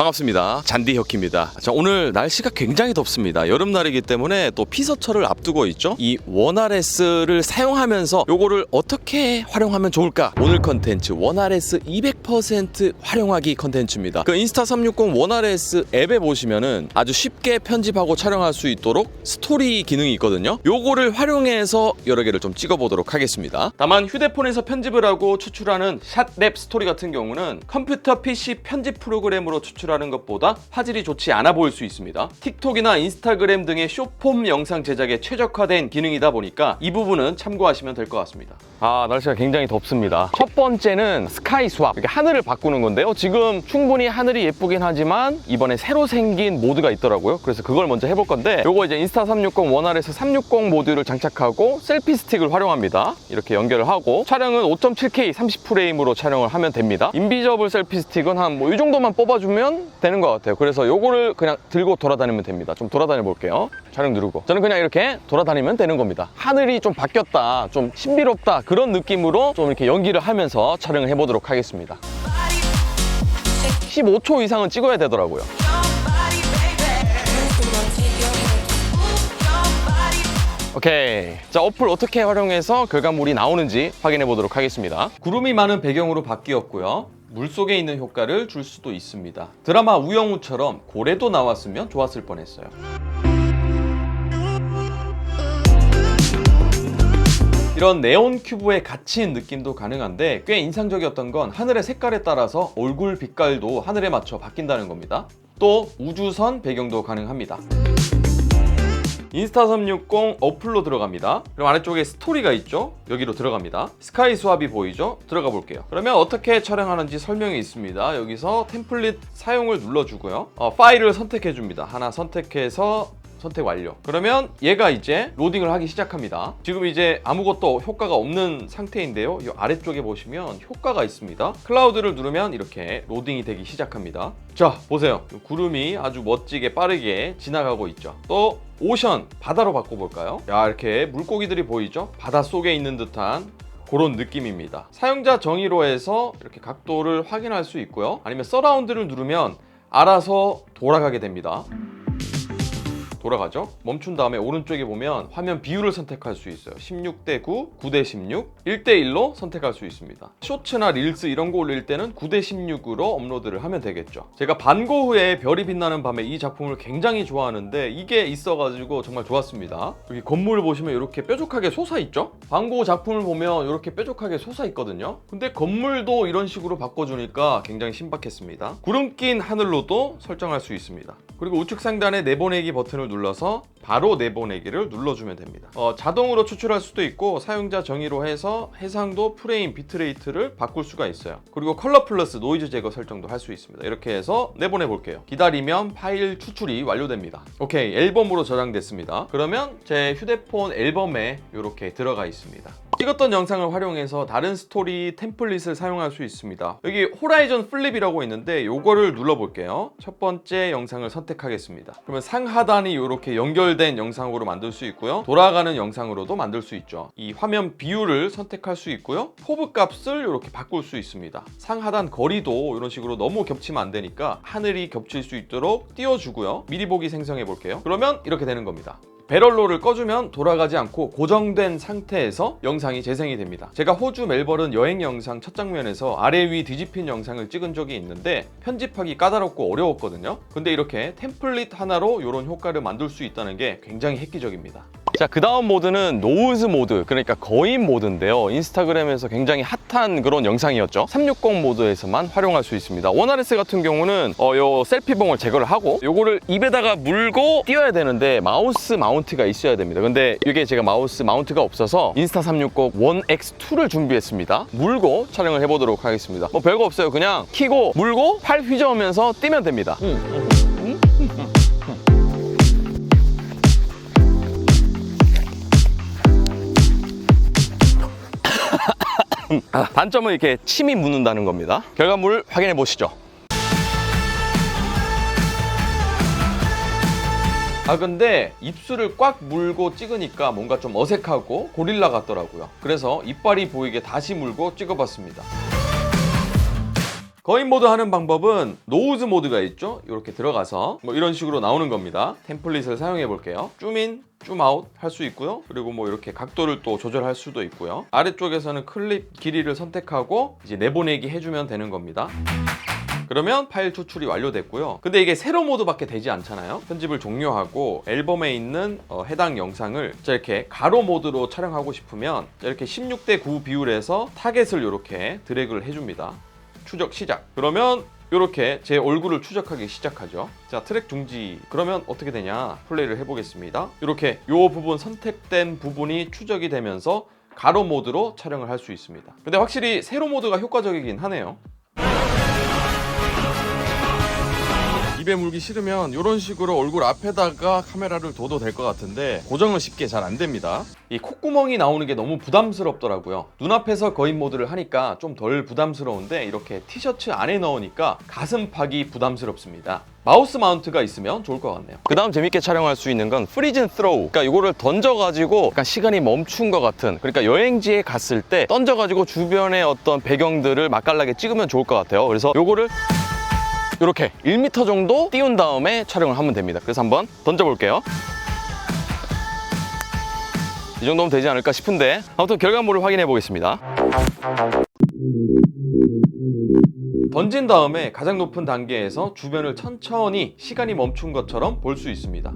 반갑습니다. 잔디 혁입니다. 자, 오늘 날씨가 굉장히 덥습니다. 여름날이기 때문에 또 피서철을 앞두고 있죠. 이 원RS를 사용하면서 요거를 어떻게 활용하면 좋을까? 오늘 컨텐츠 원RS 200% 활용하기 컨텐츠입니다. 그 인스타 360 원RS 앱에 보시면은 아주 쉽게 편집하고 촬영할 수 있도록 스토리 기능이 있거든요. 요거를 활용해서 여러 개를 좀 찍어보도록 하겠습니다. 다만 휴대폰에서 편집을 하고 추출하는 샷랩 스토리 같은 경우는 컴퓨터 PC 편집 프로그램으로 추출 하는 것보다 화질이 좋지 않아 보일 수 있습니다. 틱톡이나 인스타그램 등의 쇼폼 영상 제작에 최적화된 기능이다 보니까 이 부분은 참고하시면 될 것 같습니다. 아 날씨가 굉장히 덥습니다. 첫 번째는 스카이 스왑 이렇게 하늘을 바꾸는 건데요. 지금 충분히 하늘이 예쁘긴 하지만 이번에 새로 생긴 모드가 있더라고요. 그래서 그걸 먼저 해볼 건데 요거 이제 인스타 360 원활에서 360 모드를 장착하고 셀피 스틱을 활용합니다. 이렇게 연결을 하고 촬영은 5.7K 30프레임으로 촬영을 하면 됩니다. 인비저블 셀피 스틱은 한 뭐 이 정도만 뽑아주면 되는 것 같아요. 그래서 요거를 그냥 들고 돌아다니면 됩니다. 좀 돌아다녀 볼게요. 촬영 누르고 저는 그냥 이렇게 돌아다니면 되는 겁니다. 하늘이 좀 바뀌었다, 좀 신비롭다 그런 느낌으로 좀 이렇게 연기를 하면서 촬영을 해보도록 하겠습니다. 15초 이상은 찍어야 되더라고요. 오케이. 자, 어플 어떻게 활용해서 결과물이 나오는지 확인해 보도록 하겠습니다. 구름이 많은 배경으로 바뀌었고요. 물 속에 있는 효과를 줄 수도 있습니다. 드라마 우영우처럼 고래도 나왔으면 좋았을 뻔했어요. 이런 네온 큐브에 갇힌 느낌도 가능한데 꽤 인상적이었던 건 하늘의 색깔에 따라서 얼굴 빛깔도 하늘에 맞춰 바뀐다는 겁니다. 또 우주선 배경도 가능합니다. 인스타 360 어플로 들어갑니다. 그럼 아래쪽에 스토리가 있죠? 여기로 들어갑니다. 스카이 수압이 보이죠? 들어가 볼게요. 그러면 어떻게 촬영하는지 설명이 있습니다. 여기서 템플릿 사용을 눌러주고요. 어, 파일을 선택해 줍니다. 하나 선택해서 선택 완료. 그러면 얘가 이제 로딩을 하기 시작합니다. 지금 이제 아무것도 효과가 없는 상태인데요. 이 아래쪽에 보시면 효과가 있습니다. 클라우드를 누르면 이렇게 로딩이 되기 시작합니다. 자, 보세요. 이 구름이 아주 멋지게 빠르게 지나가고 있죠. 또 오션, 바다로 바꿔볼까요? 야, 이렇게 물고기들이 보이죠? 바다 속에 있는 듯한 그런 느낌입니다. 사용자 정의로 해서 이렇게 각도를 확인할 수 있고요. 아니면 서라운드를 누르면 알아서 돌아가게 됩니다. 돌아가죠. 멈춘 다음에 오른쪽에 보면 화면 비율을 선택할 수 있어요. 16대 9, 9대 16, 1대 1로 선택할 수 있습니다. 쇼츠나 릴스 이런 거 올릴 때는 9대 16으로 업로드를 하면 되겠죠. 제가 반고 후에 별이 빛나는 밤에 이 작품을 굉장히 좋아하는데 이게 있어가지고 정말 좋았습니다. 여기 건물을 보시면 이렇게 뾰족하게 솟아 있죠? 반고 작품을 보면 이렇게 뾰족하게 솟아 있거든요. 근데 건물도 이런 식으로 바꿔주니까 굉장히 신박했습니다. 구름 낀 하늘로도 설정할 수 있습니다. 그리고 우측 상단에 내보내기 버튼을 눌러서 바로 내보내기를 눌러주면 됩니다. 어, 자동으로 추출할 수도 있고 사용자 정의로 해서 해상도, 프레임, 비트레이트를 바꿀 수가 있어요. 그리고 컬러 플러스 노이즈 제거 설정도 할 수 있습니다. 이렇게 해서 내보내 볼게요. 기다리면 파일 추출이 완료됩니다. 오케이, 앨범으로 저장됐습니다. 그러면 제 휴대폰 앨범에 이렇게 들어가 있습니다. 찍었던 영상을 활용해서 다른 스토리 템플릿을 사용할 수 있습니다. 여기 호라이즌 플립이라고 있는데 요거를 눌러볼게요. 첫 번째 영상을 선택하겠습니다. 그러면 상하단이 이렇게 연결된 영상으로 만들 수 있고요. 돌아가는 영상으로도 만들 수 있죠. 이 화면 비율을 선택할 수 있고요. 포브 값을 이렇게 바꿀 수 있습니다. 상하단 거리도 이런 식으로 너무 겹치면 안 되니까 하늘이 겹칠 수 있도록 띄워주고요. 미리 보기 생성해 볼게요. 그러면 이렇게 되는 겁니다. 배럴로를 꺼주면 돌아가지 않고 고정된 상태에서 영상이 재생이 됩니다. 제가 호주 멜버른 여행 영상 첫 장면에서 아래 위 뒤집힌 영상을 찍은 적이 있는데 편집하기 까다롭고 어려웠거든요. 근데 이렇게 템플릿 하나로 이런 효과를 만들 수 있다는 게 굉장히 획기적입니다. 자, 그 다음 모드는 노우즈 모드, 그러니까 거인 모드인데요. 인스타그램에서 굉장히 핫한 그런 영상이었죠. 360 모드에서만 활용할 수 있습니다. 원RS 같은 경우는 어, 요 셀피봉을 제거를 하고 요거를 입에다가 물고 띄워야 되는데 마우스 마운트가 있어야 됩니다. 근데 이게 제가 마우스 마운트가 없어서 인스타 360 원 X2를 준비했습니다. 물고 촬영을 해보도록 하겠습니다. 뭐 별거 없어요. 그냥 키고 물고 팔 휘저으면서 뛰면 됩니다. 아, 단점은 이렇게 침이 묻는다는 겁니다. 결과물을 확인해 보시죠. 아 근데 입술을 꽉 물고 찍으니까 뭔가 좀 어색하고 고릴라 같더라고요. 그래서 이빨이 보이게 다시 물고 찍어봤습니다. 거인 모드 하는 방법은 노우즈 모드가 있죠. 이렇게 들어가서 뭐 이런 식으로 나오는 겁니다. 템플릿을 사용해 볼게요. 줌인, 줌아웃 할 수 있고요. 그리고 뭐 이렇게 각도를 또 조절할 수도 있고요. 아래쪽에서는 클립 길이를 선택하고 이제 내보내기 해주면 되는 겁니다. 그러면 파일 추출이 완료됐고요. 근데 이게 세로 모드밖에 되지 않잖아요. 편집을 종료하고 앨범에 있는 어, 해당 영상을 자, 이렇게 가로 모드로 촬영하고 싶으면 자, 이렇게 16대 9 비율에서 타겟을 이렇게 드래그를 해줍니다. 추적 시작. 그러면 이렇게 제 얼굴을 추적하기 시작하죠. 자 트랙 중지. 그러면 어떻게 되냐? 플레이를 해보겠습니다. 이렇게 이 부분 선택된 부분이 추적이 되면서 가로 모드로 촬영을 할 수 있습니다. 근데 확실히 세로 모드가 효과적이긴 하네요. 입에 물기 싫으면 이런 식으로 얼굴 앞에다가 카메라를 둬도 될 것 같은데 고정은 쉽게 잘 안 됩니다. 이 콧구멍이 나오는 게 너무 부담스럽더라고요. 눈앞에서 거인 모드를 하니까 좀 덜 부담스러운데 이렇게 티셔츠 안에 넣으니까 가슴팍이 부담스럽습니다. 마우스 마운트가 있으면 좋을 것 같네요. 그 다음 재밌게 촬영할 수 있는 건 프리즌 스로우 그러니까 이거를 던져가지고 약간 시간이 멈춘 것 같은 그러니까 여행지에 갔을 때 던져가지고 주변의 어떤 배경들을 맛깔나게 찍으면 좋을 것 같아요 그래서 요거를 이렇게 1m 정도 띄운 다음에 촬영을 하면 됩니다. 그래서 한번 던져볼게요. 이 정도면 되지 않을까 싶은데 아무튼 결과물을 확인해 보겠습니다. 던진 다음에 가장 높은 단계에서 주변을 천천히 시간이 멈춘 것처럼 볼 수 있습니다.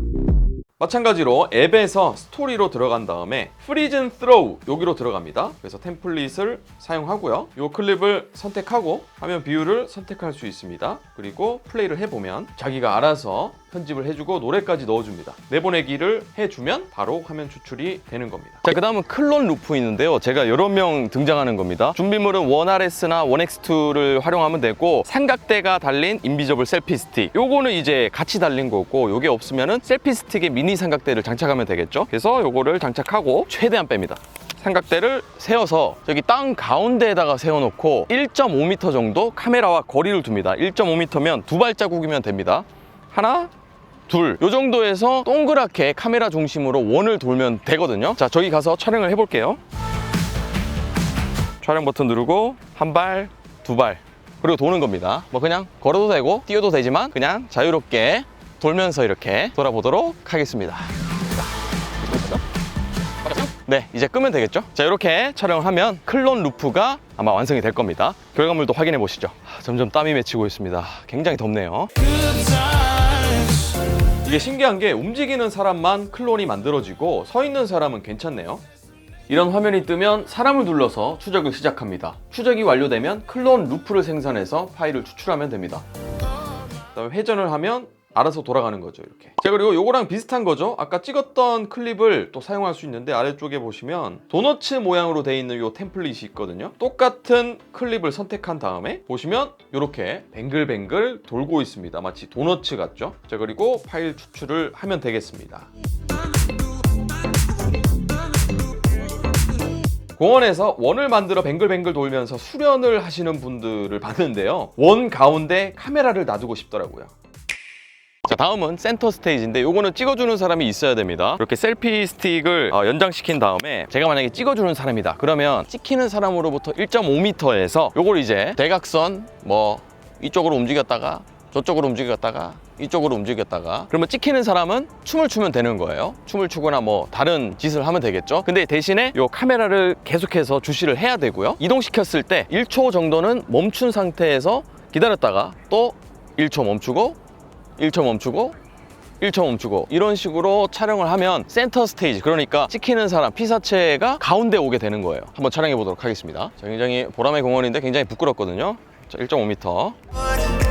마찬가지로 앱에서 스토리로 들어간 다음에 프리즌 스로우 여기로 들어갑니다. 그래서 템플릿을 사용하고요. 이 클립을 선택하고 화면 비율을 선택할 수 있습니다. 그리고 플레이를 해보면 자기가 알아서 편집을 해주고 노래까지 넣어줍니다. 내보내기를 해주면 바로 화면 추출이 되는 겁니다. 자, 그 다음은 클론 루프 있는데요. 제가 여러 명 등장하는 겁니다. 준비물은 1RS나 1X2를 활용하면 되고, 삼각대가 달린 인비저블 셀피 스틱. 요거는 이제 같이 달린 거고, 요게 없으면은 셀피 스틱에 미니 삼각대를 장착하면 되겠죠. 그래서 요거를 장착하고 최대한 뺍니다. 삼각대를 세워서 여기 땅 가운데에다가 세워놓고 1.5m 정도 카메라와 거리를 둡니다. 1.5m면 두 발자국이면 됩니다. 하나, 둘. 요 정도에서 동그랗게 카메라 중심으로 원을 돌면 되거든요. 자, 저기 가서 촬영을 해볼게요. 촬영 버튼 누르고 한 발, 두 발. 그리고 도는 겁니다. 뭐 그냥 걸어도 되고 뛰어도 되지만 그냥 자유롭게 돌면서 이렇게 돌아보도록 하겠습니다. 네, 이제 끄면 되겠죠? 자, 이렇게 촬영을 하면 클론 루프가 아마 완성이 될 겁니다. 결과물도 확인해 보시죠. 아, 점점 땀이 맺히고 있습니다. 굉장히 덥네요. 이게 신기한 게 움직이는 사람만 클론이 만들어지고 서 있는 사람은 괜찮네요. 이런 화면이 뜨면 사람을 눌러서 추적을 시작합니다. 추적이 완료되면 클론 루프를 생산해서 파일을 추출하면 됩니다. 그다음에 회전을 하면 알아서 돌아가는 거죠 이렇게. 자 그리고 요거랑 비슷한 거죠. 아까 찍었던 클립을 또 사용할 수 있는데 아래쪽에 보시면 도너츠 모양으로 되어 있는 요 템플릿이 있거든요. 똑같은 클립을 선택한 다음에 보시면 이렇게 뱅글뱅글 돌고 있습니다. 마치 도너츠 같죠? 자 그리고 파일 추출을 하면 되겠습니다. 공원에서 원을 만들어 뱅글뱅글 돌면서 수련을 하시는 분들을 봤는데요. 원 가운데 카메라를 놔두고 싶더라고요 자 다음은 센터 스테이지인데 요거는 찍어주는 사람이 있어야 됩니다. 이렇게 셀피 스틱을 어, 연장시킨 다음에 제가 만약에 찍어주는 사람이다. 그러면 찍히는 사람으로부터 1.5m에서 요걸 이제 대각선 뭐 이쪽으로 움직였다가 저쪽으로 움직였다가 이쪽으로 움직였다가 그러면 찍히는 사람은 춤을 추면 되는 거예요. 춤을 추거나 뭐 다른 짓을 하면 되겠죠. 근데 대신에 요 카메라를 계속해서 주시를 해야 되고요. 이동시켰을 때 1초 정도는 멈춘 상태에서 기다렸다가 또 1초 멈추고 1초 멈추고 1초 멈추고. 이런 식으로 촬영을 하면 센터 스테이지 그러니까 찍히는 사람 피사체가 가운데 오게 되는 거예요. 한번 촬영해 보도록 하겠습니다. 자, 굉장히 보람의 공원인데 굉장히 부끄럽거든요. 자, 1.5m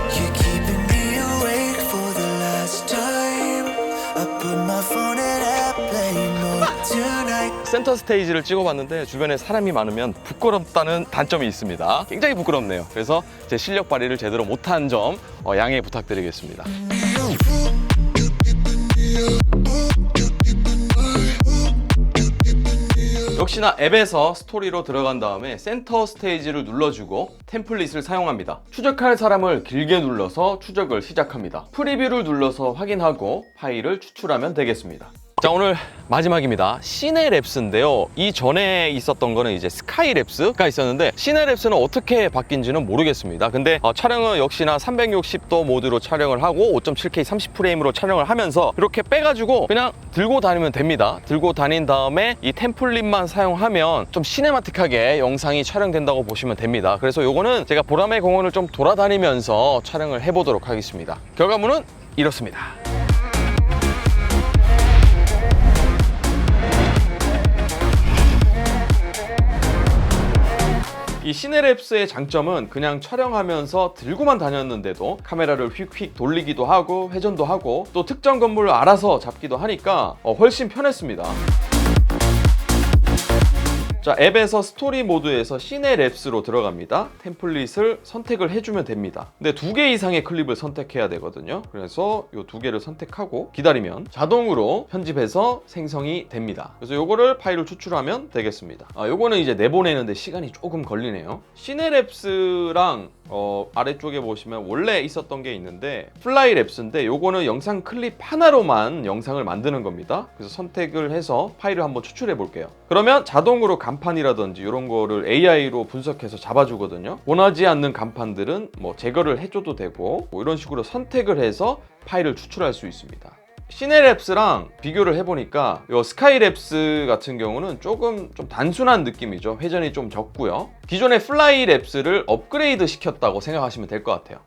센터 스테이지를 찍어봤는데 주변에 사람이 많으면 부끄럽다는 단점이 있습니다 굉장히 부끄럽네요 그래서 제 실력 발휘를 제대로 못한 점 어, 양해 부탁드리겠습니다 역시나 앱에서 스토리로 들어간 다음에 센터 스테이지를 눌러주고 템플릿을 사용합니다. 추적할 사람을 길게 눌러서 추적을 시작합니다. 프리뷰를 눌러서 확인하고 파일을 추출하면 되겠습니다. 자 오늘 마지막입니다. 시내랩스인데요. 이 전에 있었던 거는 이제 스카이랩스가 있었는데 시내랩스는 어떻게 바뀐지는 모르겠습니다. 근데 어, 촬영은 역시나 360도 모드로 촬영을 하고 5.7K 30프레임으로 촬영을 하면서 이렇게 빼가지고 그냥 들고 다니면 됩니다. 들고 다닌 다음에 이 템플릿만 사용하면 좀 시네마틱하게 영상이 촬영된다고 보시면 됩니다. 그래서 요거는 제가 보라매 공원을 좀 돌아다니면서 촬영을 해보도록 하겠습니다. 결과물은 이렇습니다. 이 시네랩스의 장점은 그냥 촬영하면서 들고만 다녔는데도 카메라를 휙휙 돌리기도 하고 회전도 하고 또 특정 건물을 알아서 잡기도 하니까 어, 훨씬 편했습니다. 자, 앱에서 스토리 모드에서 시내 랩스로 들어갑니다. 템플릿을 선택을 해주면 됩니다. 근데 두 개 이상의 클립을 선택해야 되거든요. 그래서 이 두 개를 선택하고 기다리면 자동으로 편집해서 생성이 됩니다. 그래서 요거를 파일을 추출하면 되겠습니다. 아, 요거는 이제 내보내는데 시간이 조금 걸리네요. 시내 랩스랑 어, 아래쪽에 보시면 원래 있었던 게 있는데 플라이 랩스인데 요거는 영상 클립 하나로만 영상을 만드는 겁니다. 그래서 선택을 해서 파일을 한번 추출해 볼게요. 그러면 자동으로 간판이라든지 이런 거를 AI로 분석해서 잡아주거든요. 원하지 않는 간판들은 뭐 제거를 해줘도 되고 뭐 이런 식으로 선택을 해서 파일을 추출할 수 있습니다. 시네랩스랑 비교를 해보니까 이 스카이랩스 같은 경우는 조금 좀 단순한 느낌이죠. 회전이 좀 적고요. 기존의 플라이랩스를 업그레이드 시켰다고 생각하시면 될 것 같아요.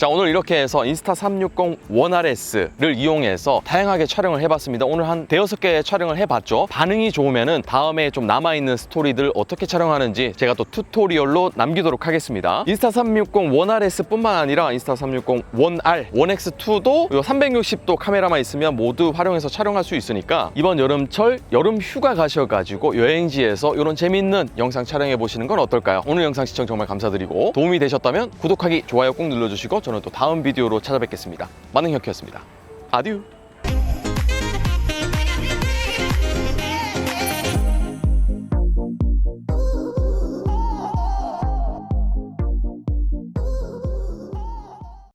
자 오늘 이렇게 해서 인스타 360 1RS를 이용해서 다양하게 촬영을 해봤습니다. 오늘 한 대여섯 개 촬영을 해봤죠. 반응이 좋으면은 다음에 좀 남아있는 스토리들 어떻게 촬영하는지 제가 또 튜토리얼로 남기도록 하겠습니다. 인스타 360 1RS 뿐만 아니라 인스타 360 1R 1X2도 360도 카메라만 있으면 모두 활용해서 촬영할 수 있으니까 이번 여름철 여름 휴가 가셔가지고 여행지에서 이런 재밌는 영상 촬영해 보시는 건 어떨까요? 오늘 영상 시청 정말 감사드리고 도움이 되셨다면 구독하기 좋아요 꼭 눌러주시고 저는 또 다음 비디오로 찾아뵙겠습니다. 만능혁이었습니다. 아듀!